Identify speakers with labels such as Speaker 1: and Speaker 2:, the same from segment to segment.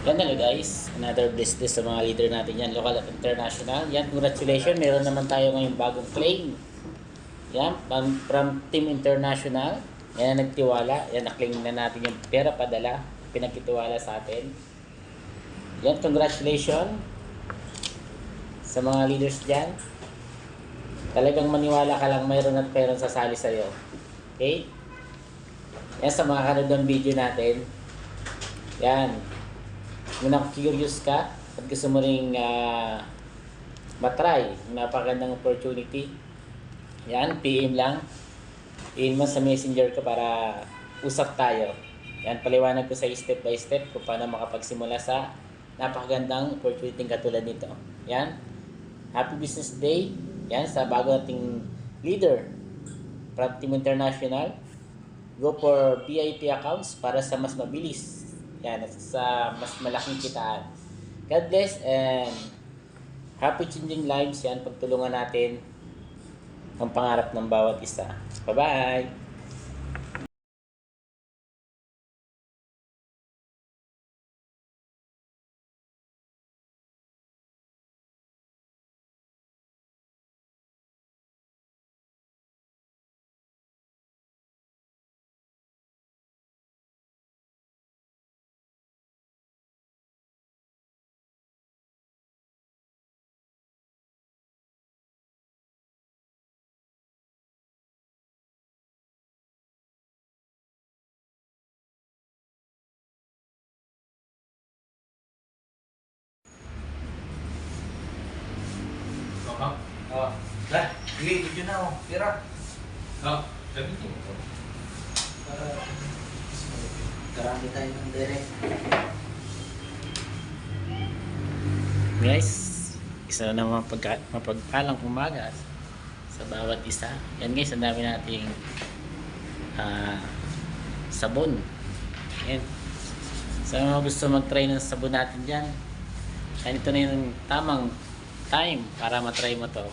Speaker 1: Yan hello guys, another business sa mga leader natin yan, local at international. Yan, congratulations, meron naman tayo ngayong bagong claim. Yan, from, from Team International. Yan nagtiwala. Yan, na-claim na natin yung pera padala. Pinagkitiwala sa atin. Yan, congratulations sa mga leaders dyan. Talagang maniwala ka lang mayroon at mayroon sasali sa'yo. Okay? Yan sa mga kanodong video natin. Yan. Kung na-curious ka at gusto mo ring ah, matry, napakagandang opportunity. Yan, PM lang. PM mo sa messenger ko para usap tayo. Yan, paliwanag ko sa step by step kung paano makapagsimula sa napakagandang opportunity katulad nito. Yan. Happy Business Day. Yan, sa bago nating leader from Team International. Go for VIP accounts para sa mas mabilis. Yan, sa mas malaking kitaan. God bless and happy changing lives. Yan, pagtulungan natin ang pangarap ng bawat isa. Bye-bye!
Speaker 2: Hindi, video na oh. Tira.
Speaker 3: Oo. Gamitin mo to.
Speaker 2: Para karami tayo ng direct.
Speaker 1: Guys, isa na naman mapagpalang umaga sa bawat isa. Yan guys, ang dami nating ah, sabon. Yan. Sa mga gusto mag-try ng sabon natin dyan, yan ito na yung tamang time para matry mo to.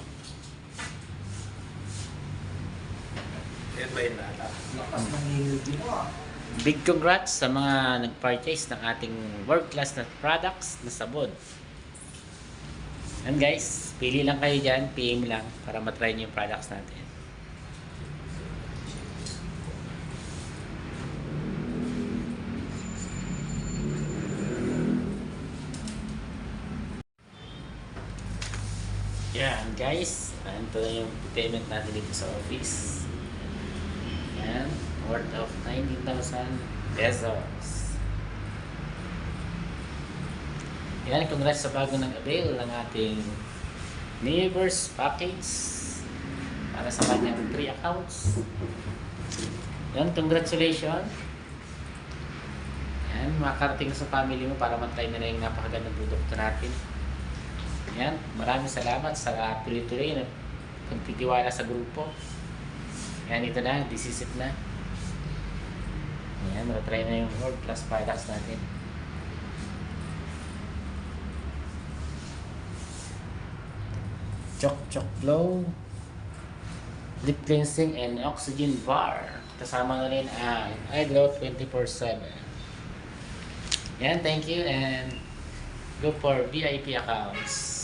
Speaker 3: Yan ba yung lala?
Speaker 2: Lakas ng din mo ah.
Speaker 1: Big congrats sa mga nag-purchase ng ating world-class na products na sabon. And guys, pili lang kayo dyan, PM lang para matry nyo yung products natin. Yan guys, ito na yung payment natin dito sa office. Yan, worth of 90,000 pesos. Yan, congrats sa bago ng avail ng ating neighbors package para sa kanyang 3 accounts. Yan, congratulations. Yan, makakarating sa family mo para matry na yung napakagandang produkto natin. Yan, maraming salamat sa tuloy-tuloy na pagtitiwala sa grupo. Yan, ito na, disisit na. Yan, matry na yung world class products natin. Chok Chok Glow Lip Cleansing and Oxygen Bar. Kasama na rin ang iGlow 24-7. Yan, thank you and go for VIP accounts.